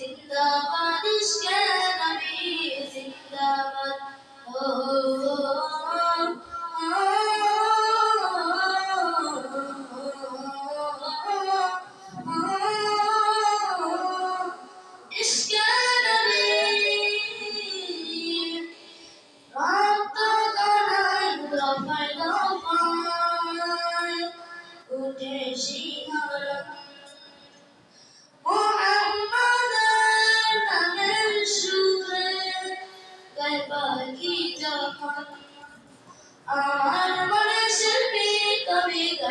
জিন্দাবাদ ইশকে নবী জিন্দাবাদ ও Bye.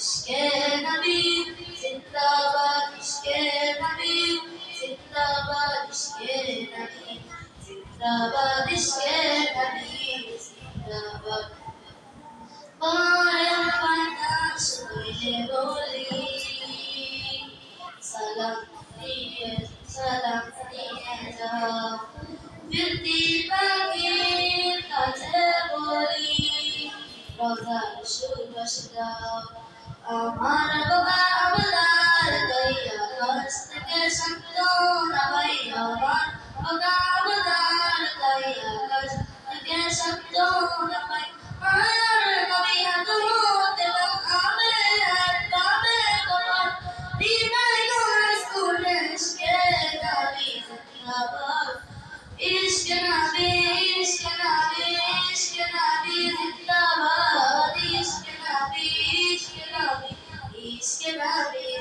ইশকে নবী জিন্দাবাদ ইশকে নবী জিন্দাবাদ ইশকে নবী জিন্দাবাদ ইশকে নবী জিন্দাবাদ পায়া পায়া সুরে বলি সালাম দিয়ে সালাম দিয়ে যাও ফিরতি পাখির কাছে বলি রোজা সুর বসে যাও Amara.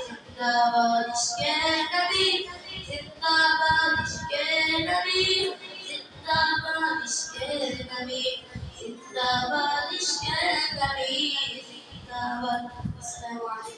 जिंदाबाद इश्के नबी जिंदाबाद इश्के नबी जिंदाबाद इश्के नबी जिंदाबाद इश्के नबी जिंदाबाद अस्सलाम वालेकुम